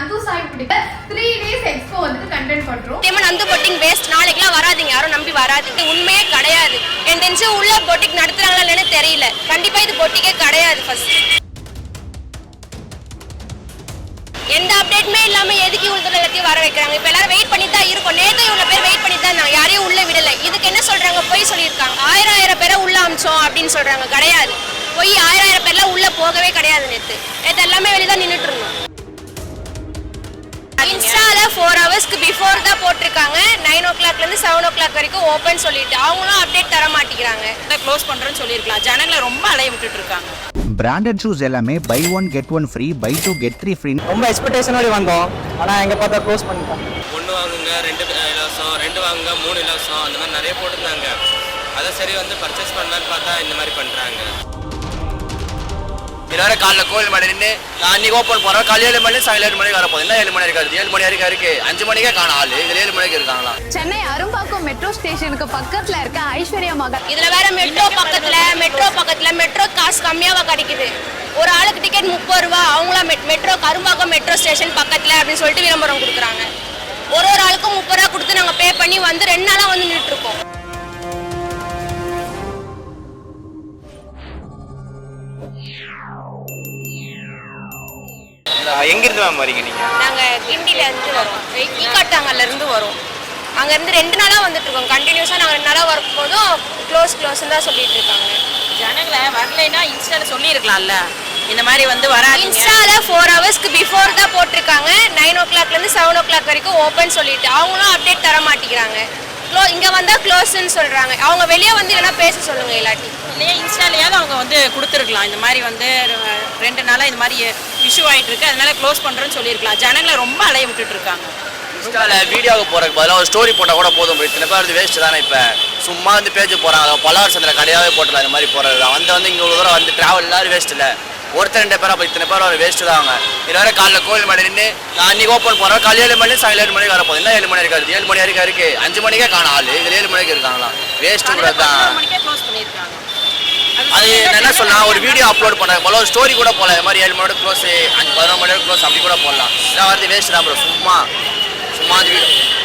நந்து சாய் பிடிக்க three days expo வந்துட்டு content பண்றோம். சத்தியமா நந்து பொட்டிங் வேஸ்ட் நாளைக்குலாம் வராதுங்க. யாரும் நம்பி வராது. உண்மையே கிடையாது. என் தெரிஞ்சு உள்ள பொட்டிக் நடத்துறாங்களா இல்லைன்னு தெரியல. கண்டிப்பா இது பொட்டிக்கே கிடையாது ஃபர்ஸ்ட் எந்த அப்டேட்டுமே இல்லாம எதுக்கு இவ்வளவு எல்லாத்தையும் வர வைக்கிறாங்க? இப்ப எல்லாரும் வெயிட் பண்ணி தான் இருக்கும். நேத்து இவ்வளவு பேர் வெயிட் பண்ணி தான் இருந்தாங்க. யாரையும் உள்ள விடல. இதுக்கு என்ன சொல்றாங்க? பொய் சொல்லியிருக்காங்க. ஆயிரம் ஆயிரம் பேரை உள்ள அமிச்சோம் அப்படின்னு சொல்றாங்க. கிடையாது. பொய் ஆயிரம் ஆயிரம் பேர்லாம் உள்ள போகவே கிடையாது நேத்து. நேத்து எல்லாமே வெளியே தான் நின்றுட்டு இருந்தோம். இன்ஸ்டால ஃபோர் ஹவர்ஸ்க்கு பிஃபோர் தான் போட்டிருக்காங்க. நைன் ஓ கிளாக்ல இருந்து செவன் ஓ கிளாக் வரைக்கும் ஓப்பன் சொல்லிட்டு அவங்களும் அப்டேட் தர மாட்டேங்கிறாங்க. க்ளோஸ் பண்றேன்னு சொல்லியிருக்கலாம். ஜனங்களை ரொம்ப அலைய விட்டுட்டு இருக்காங்க பிராண்டட் ஷூஸ் எல்லாமே buy one get one free buy two get three free ரொம்ப எக்ஸ்பெக்டேஷனோட வந்தோம். ஆனால் எங்கே பார்த்தா க்ளோஸ் பண்ணிட்டாங்க ஒன்று வாங்குங்க ரெண்டு இலவசம் ரெண்டு வாங்குங்க மூணு இலவசம் அந்த மாதிரி நிறைய போட்டிருந்தாங்க. அதை சரி வந்து பர்ச்சேஸ் பண்ணலான்னு பார்த்தா இந்த மாதிரி பண்ணுறாங்க இதோட காலைல கோயில் மணி நின்று நான் அன்னைக்கு ஓப்பன் போறேன் காலையில் ஏழு மணி சாயங்காலம் ஏழு மணிக்கு வரப்போகுது. என்ன ஏழு மணி இருக்காது ஏழு மணி வரைக்கும் இருக்கு. அஞ்சு மணிக்கே காணும் ஆளு. இதுல ஏழு மணிக்கு இருக்காங்களா சென்னை அரும்பாக்கம் மெட்ரோ ஸ்டேஷனுக்கு பக்கத்துல இருக்க ஐஸ்வர்யா மகா இதுல வேற மெட்ரோ பக்கத்துல மெட்ரோ பக்கத்துல மெட்ரோ காசு கம்மியாவா கிடைக்குது? ஒரு ஆளுக்கு டிக்கெட் முப்பது ரூபா அவங்களா மெட்ரோ கரும்பாக்கம் மெட்ரோ ஸ்டேஷன் பக்கத்துல அப்படின்னு சொல்லிட்டு விளம்பரம் கொடுக்குறாங்க. ஒரு ஒரு ஆளுக்கும் முப்பது ரூபா கொடுத்து நாங்க பே பண்ணி வந்து ரெண்டு நாளா வந்து நின்றுட்டு இருக்கோம். எங்கிருந்து மேம் வரீங்க நீங்கள் நாங்க கிண்டில இருந்து வரோம். ஈக்காட்டாங்கல்ல இருந்து வரோம். அங்க இருந்து ரெண்டு நாளா வந்துட்டு இருக்கோம் கண்டினியூஸா நாங்க ரெண்டு நாளா வரும் போதும் க்ளோஸ் க்ளோஸ் தான் சொல்லிட்டு இருக்காங்க ஜனங்களை வரலைன்னா இன்ஸ்டால சொல்லியிருக்கலாம்ல. இந்த மாதிரி வந்து வராதீங்க. இன்ஸ்டால ஃபோர் ஹவர்ஸ்க்கு பிஃபோர் தான் போட்டிருக்காங்க. நைன் ஓ கிளாக்ல இருந்து செவன் ஓ கிளாக் வரைக்கும் ஓப்பன் சொல்லிட்டு அவங்களும் அப்டேட் தர மாட்டேங்கிறாங்க. க்ளோ இங்க வந்தா க்ளோஸ்ன்னு சொல்றாங்க. அவங்க வெளியே வந்து இல்லைன்னா பேச சொல்லுங்க இல்லாட்டி. இல்லையா இன்ஸ்டாலையாவது அவங்க வந்து கொடுத்துருக்கலாம். இந்த மாதிரி வந்து ரெண்டு நாளா இந்த மாதிரி இஷ்யூ ஆயிட்டு இருக்கு அதனால க்ளோஸ் பண்றேன்னு சொல்லியிருக்கலாம். ஜனங்களை ரொம்ப அலைய விட்டுட்டு இருக்காங்க. இன்ஸ்டால வீடியோவுக்கு போறதுக்கு பதிலாக ஒரு ஸ்டோரி போட்டால் கூட போதும். இத்தனை பேர் வந்து வேஸ்ட் தானே இப்போ. சும்மா வந்து பேஜ் போகிறாங்க பல்லாவர் சந்திர கடையாவே போட்டலாம் இந்த மாதிரி போகிறது தான் வந்து வந்து இங்கே இவ்வளோ தூரம் வந்து ட்ராவல் எல்லாரும் வேஸ்ட் இல்லை ஒருத்தர் ரெண்டு பேர் அப்போ இத்தனை பேர் ஒரு வேஸ்ட் தான் அவங்க. இதோட காலைல கோயில் மணி நின்று நான் அன்னைக்கு ஓப்பன் போறேன். காலையில் ஏழு மணி சாயங்காலம் ஏழு மணிக்கு வரப்போகுது. என்ன ஏழு மணி இருக்காது? ஏழு மணி வரைக்கும் இருக்கு. அஞ்சு மணிக்கே காணும் ஆளு. இதுல ஏழு மணிக்கு இருக்காங்களா? வேஸ்ட் கூட தான். அது என்ன சொல்லலாம் ஒரு வீடியோ அப்லோட் பண்ண போல ஒரு ஸ்டோரி கூட போல. இது மாதிரி ஏழு மணியோட க்ளோஸ் அஞ்சு பதினொரு மணியோட க்ளோஸ் அப்படி கூட போடலாம். இதான் வந்து வேஸ்ட் தான் ப்ரோ சும்மா சும்மா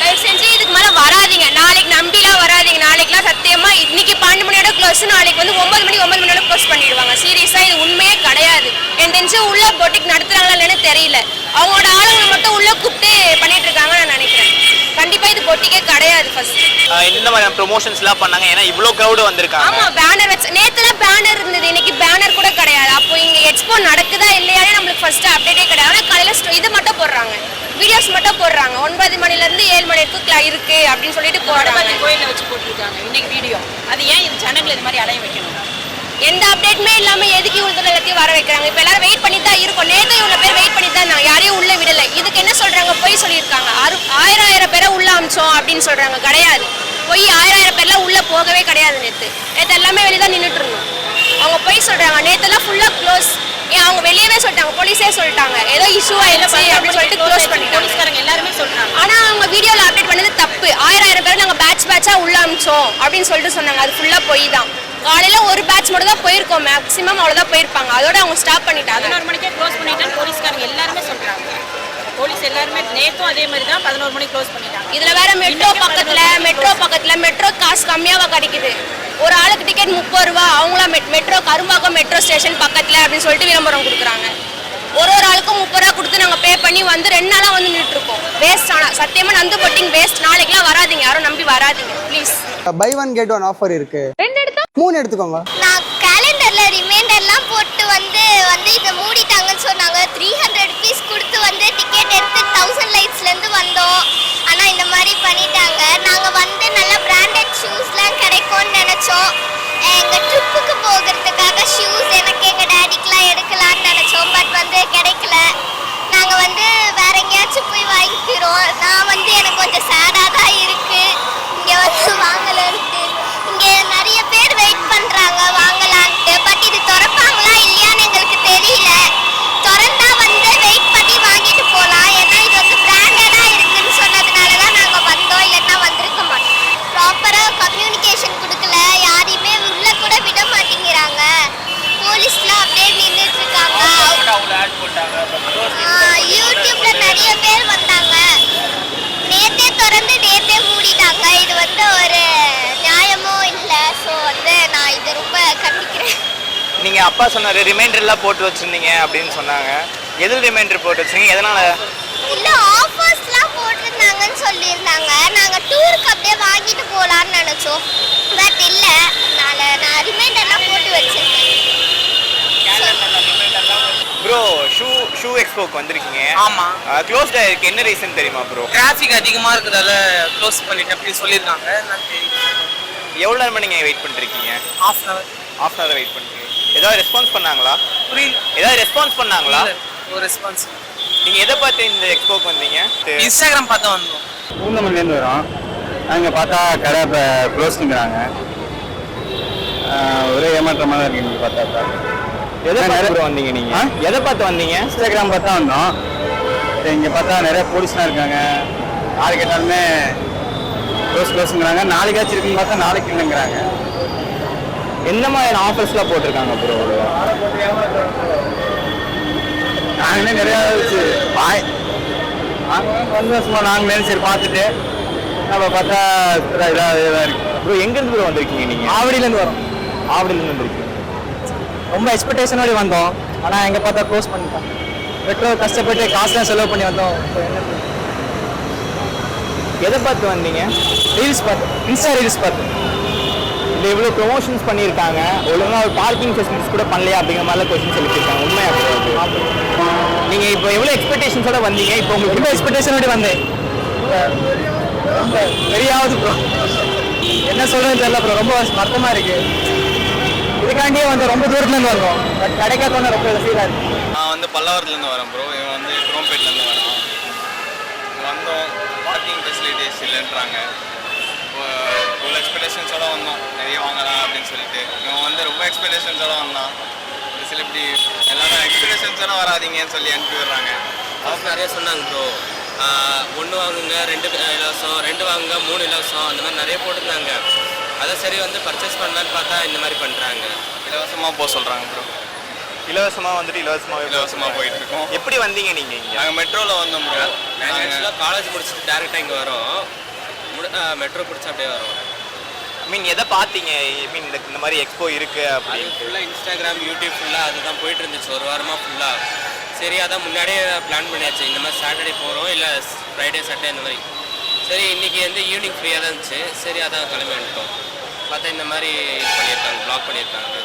தயவு செஞ்சு இதுக்கு மேலே வராதீங்க. நாளைக்கு நம்பிலாம் வராதிங்க. நாளைக்குலாம் சத்தியமா இன்னைக்கு பன்னெண்டு மணியோட க்ளோஸ் நாளைக்கு வந்து ஒன்பது மணி ஒன்பது மணியோட க்ளோஸ் பண்ணிடுவாங்க. சீரியஸா இது உண்மையே கிடையாது. என் தெரிஞ்சு உள்ள பொட்டிக் நடத்துறாங்களா இல்லைன்னு தெரியல. அவங்களோட ஆளுங்களை மட்டும் உள்ள கூப்பிட்டு பண்ணிட்டு இருக்காங்க நான் நினைக்கிறேன். கண்டிப்பா இது பொட்டிக்கே கிடையாது ஃபர்ஸ்ட் இந்த மாதிரி ப்ரொமோஷன்ஸ்லாம் பண்ணாங்க? ஏன்னா இவ்வளோ க்ரௌடு வந்திருக்காங்க. ஆமா பேனர் வச்சு நேத்துலாம் பேனர் இருந்தது. இன்னைக்கு பேனர் கூட கிடையாது. அப்போ இங்க எக்ஸ்போ நடக்குதா இல்லையானே நம்மளுக்கு ஃபர்ஸ்ட் அப்டேட்டே கிடையாது. ஆனா காலையில இது மட்டும் போடுறாங்க. வீடியோஸ் மட்டும் போடுறாங்க. ஒன்பது மணில இருந்து ஏழு மணி வரைக்கும் இருக்கு அப்படின்னு சொல்லிட்டு போடுறாங்க. கோயிலில் வச்சு போட்டிருக்காங்க. இன்னைக்கு வீடியோ அது ஏன் இது ஜனங்களை இது மாதிரி அலைய வைக்கணும்? எந்த அப்டேட்டுமே இல்லாம எதுக்கு தூரம் எல்லாத்தையும் வர வைக்கிறாங்க? இப்ப எல்லாரும் வெயிட் பண்ணி தான் இருக்கோம். நேத்து இவ்வளவு பேர் வெயிட் பண்ணி தான் யாரையும் உள்ள விடல. இதுக்கு என்ன சொல்றாங்க? பொய் சொல்லியிருக்காங்க. ஆறு- ஆயிரம் ஆயிரம் பேரை உள்ள அமிச்சோம் அப்படின்னு சொல்றாங்க. கிடையாது. பொய் ஆயிரம் ஆயிரம் பேர்லாம் உள்ள போகவே கிடையாது நேத்து. நேத்து எல்லாமே வெளியே தான் நின்றுட்டு இருந்தோம். அவங்க பொய் சொல்றாங்க. நேத்தெல்லாம் ஃபுல்லா க்ளோஸ் ஏன் அவங்க வெளியவே சொல்லிட்டாங்க. போலீஸே சொல்லிட்டாங்க. ஏதோ இஷ்யூ ஆயிடுச்சு அப்படின்னு சொல்லிட்டு க்ளோஸ் பண்ணிட்டாங்க. போலீஸ்காரங்க எல்லாருமே சொல்றாங்க. ஆனா அவங்க வீடியோல அப்டேட் பண்ணது தப்பு. ஆயிரம் பேட்ச் பேட்சா உள்ள அமிச்சோம் அப்படின்னு சொல்லிட்டு சொன்னாங்க. அது ஃபுல்லா பொய் தான் காலையில ஒரு பேட்ச் மட்டும் தான் போயிருக்கோம். மேக்ஸிமம் அவ்வளவுதான் போயிருப்பாங்க. அதோட அவங்க ஸ்டாப் பண்ணிட்டாங்க. பதினோரு மணிக்கே க்ளோஸ் பண்ணிட்டேன்னு போலீஸ்காரங்க எல்லாருமே சொல்றாங்க. போலீஸ் எல்லாருமே நேத்தும் அதே மாதிரி தான் பதினோரு மணிக்கு க்ளோஸ் பண்ணிட்டாங்க. இதுல வேற மெட்ரோ பக்கத்துல மெட்ரோ பக்கத்துல மெட்ரோ காசு கம்மியாவா கிடைக்குது? ஒரு ஆளுக்கு டிக்கெட் முப்பது ரூபா. அவங்களா மெட்ரோ கரும்பாக்கம் மெட்ரோ ஸ்டேஷன் பக்கத்துல அப்படின்னு சொல்லிட்டு விளம்பரம் கொடுக்குறாங்க. ஒரு ஒரு ஆளுக்கும் முப்பது ரூபா கொடுத்து நாங்க பே பண்ணி வந்து ரெண்டு நாளா வந்து நின்றுட்டு இருக்கோம் வேஸ்ட் ஆனா சத்தியமா நந்து பொட்டிங் வேஸ்ட் நாளைக்குலாம் வராதீங்க. யாரும் நம்பி வராதீங்க. Please buy one get one offer இருக்கு. மூணு எடுத்துக்கோங்க. நான் கேலண்டர்ல ரிமைண்டர்லாம் போட்டு வந்து வந்து இதை மூடிட்டாங்கன்னு சொன்னாங்க. த்ரீ ஹண்ட்ரட் ருபீஸ் கொடுத்து வந்து டிக்கெட் எடுத்து தௌசண்ட் லைட்ஸ்லேருந்து வந்தோம். ஆனால் இந்த மாதிரி பண்ணிட்டாங்க. நாங்கள் வந்து நல்ல பிராண்டட் ஷூஸ்லாம் கிடைக்கும்னு நினச்சோம். எங்கள் ட்ரிப்புக்கு போகிறதுக்காக ஷூஸ் நீங்க அப்பா சொன்னாரு ரிமைண்டர் எல்லாம் போட்டு வச்சிருந்தீங்க அப்படின்னு சொன்னாங்க. எதில் ரிமைண்டர் போட்டு வச்சிருக்கீங்க? எதனால? இல்ல ஆஃபர்ஸ்லாம் போட்டிருந்தாங்கன்னு சொல்லியிருந்தாங்க. நாங்க டூருக்கு அப்படியே வாங்கிட்டு போலாம்னு நினைச்சோம். பட் இல்ல அதனால நான் ரிமைண்டர்லாம் போட்டு வச்சிருக்கேன். ப்ரோ ஷூ ஷூ எக்ஸ்போக்கு வந்திருக்கீங்க. ஆமா. க்ளோஸ்ட் ஆயிருக்கு. என்ன ரீசன் தெரியுமா ப்ரோ டிராஃபிக் அதிகமா இருக்கிறதால க்ளோஸ் பண்ணிட்டு அப்படி சொல்லியிருக்காங்க. எவ்வளோ நேரமா நீங்க வெயிட் பண்ணிருக்கீங்க half an hour half hour wait பண்ணிருக்கீங்க ஏதாவது ரெஸ்பான்ஸ் பண்ணாங்களா? புரியல. ஏதாவது ரெஸ்பான்ஸ் பண்ணாங்களா? ஒரு ரெஸ்பான்ஸ் நீங்க எதை பார்த்து இந்த எக்ஸ்போக்கு வந்தீங்க இன்ஸ்டாகிராம் பார்த்தா வந்தோம். பூந்தமல்லிலேருந்து வரோம். அங்கே பார்த்தா கடை இப்போ க்ளோஸ்னுங்கிறாங்க ஒரே ஏமாற்றமாக தான் இருக்கு பார்த்தா எதை பார்த்து வந்தீங்க நீங்க? ஆ? எதை பார்த்து வந்தீங்க? இன்ஸ்டாகிராம் பார்த்தா வந்தோம். இங்கே பார்த்தா நிறைய போலீஸ்லாம் இருக்காங்க. யாரு கேட்டாலுமே க்ளோஸ் க்ளோஸுங்கிறாங்க நாளைக்காச்சும் இருக்குன்னு பார்த்தா நாளைக்கு இல்லைங்கிறாங்க. எந்த மாதிரியான ஆஃபர்ஸ்லாம் போட்டிருக்காங்க ப்ரோ நாங்களே நிறையா வச்சு பாய் நாங்கள் வந்து சும்மா நாங்களே சரி பார்த்துட்டு நம்ம பார்த்தா இதாக இதாக இருக்கு. ப்ரோ எங்கேருந்து ப்ரோ வந்திருக்கீங்க நீங்க? ஆவடியிலேருந்து வரோம். ஆவடியிலேருந்து வந்திருக்கீங்க. ரொம்ப எக்ஸ்பெக்டேஷனோட வந்தோம். ஆனால் எங்கே பார்த்தா க்ளோஸ் பண்ணிட்டோம். பெட்ரோல் கஷ்டப்பட்டு காசுலாம் செலவு பண்ணி வந்தோம். எதை பார்த்து வந்தீங்க? ரீல்ஸ் பார்த்து இன்ஸ்டா ரீல்ஸ் பார்த்து இந்த இவ்வளோ ப்ரொமோஷன்ஸ் பண்ணியிருக்காங்க. ஒழுங்காக ஒரு பார்க்கிங் ஃபெசிலிட்டிஸ் கூட பண்ணலையா அப்படிங்கிற மாதிரிலாம் கொஸ்டின்ஸ் எழுப்பியிருக்காங்க உண்மையாக நீங்கள் இப்போ எவ்வளோ எக்ஸ்பெக்டேஷன்ஸோட வந்தீங்க? இப்போ உங்களுக்கு எவ்வளோ எக்ஸ்பெக்டேஷனோட வந்தேன்? ரொம்ப பெரியாவது ப்ரோ என்ன சொல்கிறது தெரியல ப்ரோ ரொம்ப வருத்தமாக இருக்குது இதுக்காண்டியே வந்து ரொம்ப தூரத்துலேருந்து வரும் பட் கிடைக்காதவங்க ரொம்ப ஃபீலாக இருக்கு. நான் வந்து பல்லவரத்துலேருந்து வரேன் ப்ரோ இவன் வந்து குரோம்பேட்லேருந்து வரான். வந்தோம். பார்க்கிங் ஃபெசிலிட்டிஸ் இல்லைன்றாங்க. இவ்வளோ எக்ஸ்பெக்டேஷன்ஸோட வந்தோம் நிறைய வாங்கலாம் அப்படின்னு சொல்லிட்டு. இவன் வந்து ரொம்ப எக்ஸ்பெக்டேஷன்ஸோட வந்தான். சில இப்படி எல்லாரும் எக்ஸ்பெக்டேஷன்ஸோட வராதீங்கன்னு சொல்லி அனுப்பி விடுறாங்க. அவங்க நிறைய சொன்னாங்க ப்ரோ ஒன்று வாங்குங்க ரெண்டு இலவசம் ரெண்டு வாங்குங்க மூணு இலவசம் அந்த மாதிரி நிறைய போட்டிருந்தாங்க. அதை சரி வந்து பர்ச்சேஸ் பண்ணலான்னு பார்த்தா இந்த மாதிரி பண்ணுறாங்க இலவசமாக போக சொல்கிறாங்க ப்ரோ இலவசமா வந்துட்டு இலவசமாவே இலவசமாக போயிட்டு இருக்கோம் எப்படி வந்தீங்க நீங்க இங்க? நாங்கள் மெட்ரோவில் வந்தோம் ப்ரோ நாங்கள் ஆக்சுவலாக காலேஜ் முடிச்சுட்டு டேரெக்டாக இங்கே வரோம். மெட்ரோ பிடிச்சி அப்படியே வரோம். மீன் எதை பார்த்தீங்க? மீன் இந்த இந்த மாதிரி எக்ஸ்போ இருக்கு அப்படின்னு ஃபுல்லாக இன்ஸ்டாகிராம் யூடியூப் ஃபுல்லாக அதுதான் போயிட்டு இருந்துச்சு. ஒரு வாரமாக ஃபுல்லாக சரி அதான் முன்னாடியே பிளான் பண்ணியாச்சு. இந்த மாதிரி சாட்டர்டே போகிறோம் இல்லை ஃப்ரைடே சாட்டர்டே இந்த மாதிரி. சரி இன்னைக்கு வந்து ஈவினிங் ஃப்ரீயாக தான் இருந்துச்சு. சரி அதான் கிளம்பி வந்துட்டோம். பார்த்தா இந்த மாதிரி இது பண்ணியிருக்காங்க ப்ளாக் பண்ணியிருக்காங்க.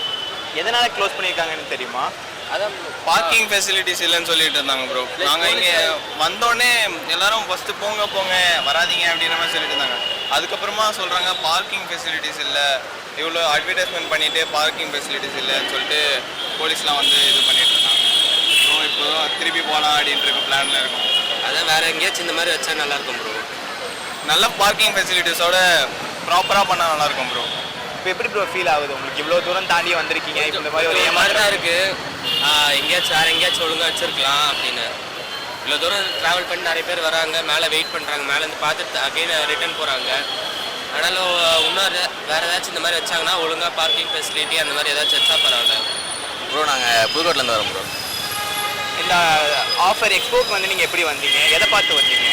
எதனால க்ளோஸ் பண்ணியிருக்காங்கன்னு தெரியுமா? அதான் பார்க்கிங் ஃபெசிலிட்டிஸ் இல்லைன்னு சொல்லிட்டு இருந்தாங்க ப்ரோ நாங்கள் இங்கே வந்தோடனே எல்லாரும் ஃபஸ்ட்டு போங்க போங்க வராதீங்க அப்படின்ற மாதிரி சொல்லிட்டு இருந்தாங்க. அதுக்கப்புறமா சொல்கிறாங்க பார்க்கிங் ஃபெசிலிட்டிஸ் இல்லை. இவ்வளோ அட்வர்டைஸ்மெண்ட் பண்ணிட்டு பார்க்கிங் ஃபெசிலிட்டிஸ் இல்லைன்னு சொல்லிட்டு போலீஸ்லாம் வந்து இது பண்ணிட்டு இருந்தாங்க. ஸோ இப்போ திருப்பி போகலாம் அப்படின்ற பிளானில் இருக்கும். அதான் வேற எங்கேயாச்சும் இந்த மாதிரி வச்சா நல்லா இருக்கும் ப்ரோ நல்ல பார்க்கிங் ஃபெசிலிட்டிஸோட ப்ராப்பராக பண்ணால் நல்லாயிருக்கும் ப்ரோ இப்போ எப்படி ப்ரோ ஃபீல் ஆகுது? உங்களுக்கு இவ்வளோ தூரம் தாண்டி வந்திருக்கீங்க. இப்போ இந்த மாதிரி ஒரு ஒரு மாதிரி எங்கேயாச்சும் வேற எங்கேயாச்சும் ஒழுங்கா வச்சிருக்கலாம் அப்படின்னு. இவ்வளோ தூரம் ட்ராவல் பண்ணி நிறைய பேர் வராங்க மேலே வெயிட் பண்ணுறாங்க மேலேருந்து பார்த்துட்டு அகைன் ரிட்டர்ன் போகிறாங்க ஆனாலும் இன்னொரு வேற ஏதாச்சும் இந்த மாதிரி வச்சாங்கன்னா ஒழுங்கா பார்க்கிங் ஃபெசிலிட்டி அந்த மாதிரி ஏதாச்சும் வச்சா பரவாயில்ல. ப்ரோ நாங்கள் புதுக்கோட்டிலேருந்து வரோம் ப்ரோ இந்த ஆஃபர் எக்ஸ்போக்கு வந்து நீங்கள் எப்படி வந்தீங்க? எதை பார்த்து வந்தீங்க?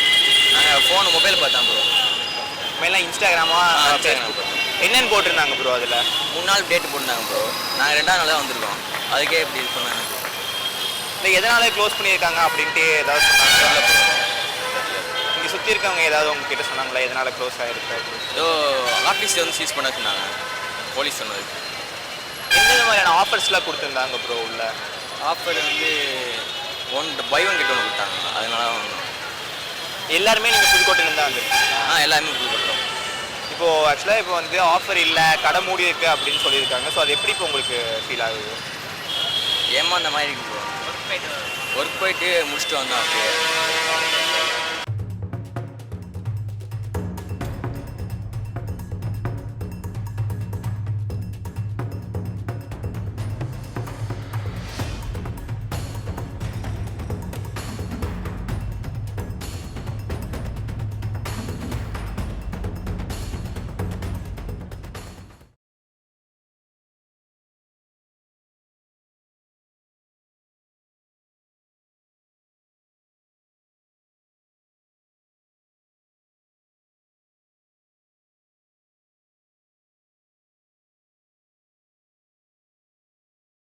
நாங்கள் ஃபோன் மொபைல் பார்த்தோம் ப்ரோ மேலாம் இன்ஸ்டாகிராமா என்னன்னு போட்டிருந்தாங்க ப்ரோ அதில்? மூணு நாள் டேட் போட்டாங்க ப்ரோ நாங்கள் ரெண்டாவது நாள் தான் வந்திருக்கோம். அதுக்கே இப்படி சொன்னாங்க இல்லை எதனால க்ளோஸ் பண்ணியிருக்காங்க அப்படின்ட்டு ஏதாவது சொன்னாங்க? இங்கே சுற்றி இருக்கவங்க ஏதாவது உங்ககிட்ட சொன்னாங்களா? எதனால க்ளோஸ் அப்படின்னு? ஏதோ ஆஃபீஸ் வந்து சீஸ் பண்ண சொன்னாங்க. போலீஸ் சொன்னது. எந்தெந்த மாதிரியான ஆஃபர்ஸ்லாம் கொடுத்துருந்தாங்க ப்ரோ உள்ள? ஆஃபர் வந்து ஒன் பை ஒன் கெட் ஒன்று கொடுத்தாங்க. அதனால. எல்லாருமே நீங்கள் புதுக்கோட்டையிலேருந்து தான் வந்திருக்கீங்க ஆ எல்லாமே புதுக்கோட்டோம் இப்போ ஆக்சுவலாக இப்போ வந்து ஆஃபர் இல்லை கடை மூடி இருக்கு அப்படின்னு சொல்லியிருக்காங்க. ஸோ அது எப்படி இப்போ உங்களுக்கு ஃபீல் ஆகுது? ஏமாந்த மாதிரி இருக்கு ஒர்க் போயிட்டு முடிச்சுட்டு வந்தோம் அப்படியே.